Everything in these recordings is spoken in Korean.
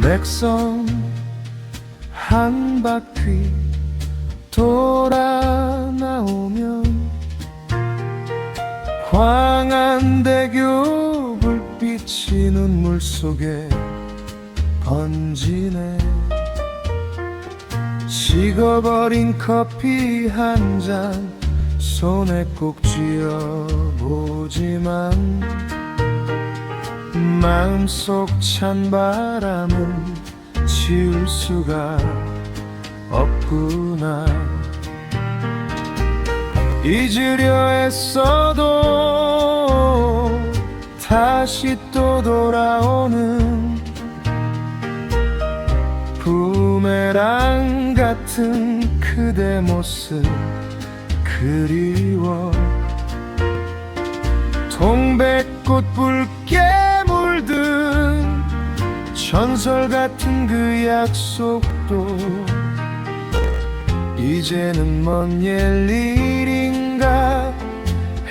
백성 한 바퀴 돌아 나오면 광안대교 불빛이 눈물 속에 번지네. 식어버린 커피 한 잔 손에 꼭 쥐어보지만 마음속 찬 바람은 지울 수가 없구나. 잊으려 했어도 다시 또 돌아오는 부메랑 같은 그대 모습 그리워. 동백꽃 붉게 전설 같은 그 약속도 이제는 먼 옛 일인가?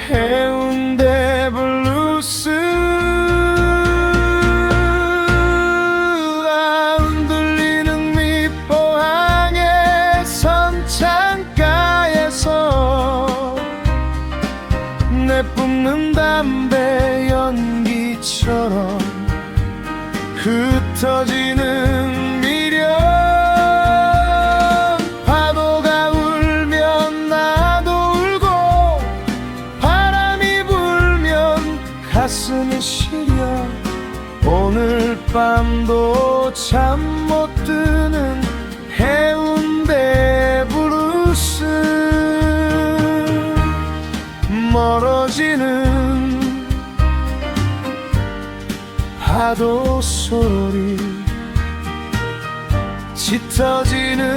해운대 블루스. 안 들리는 밑보항의 선창가에서 내 뿜는 담배 연기처럼 흩어지는 미련. 파도가 울면 나도 울고 바람이 불면 가슴이 시려. 오늘 밤도 잠 못 드는 해운대 브루스. 멀어지는 파도 소리 짙어지는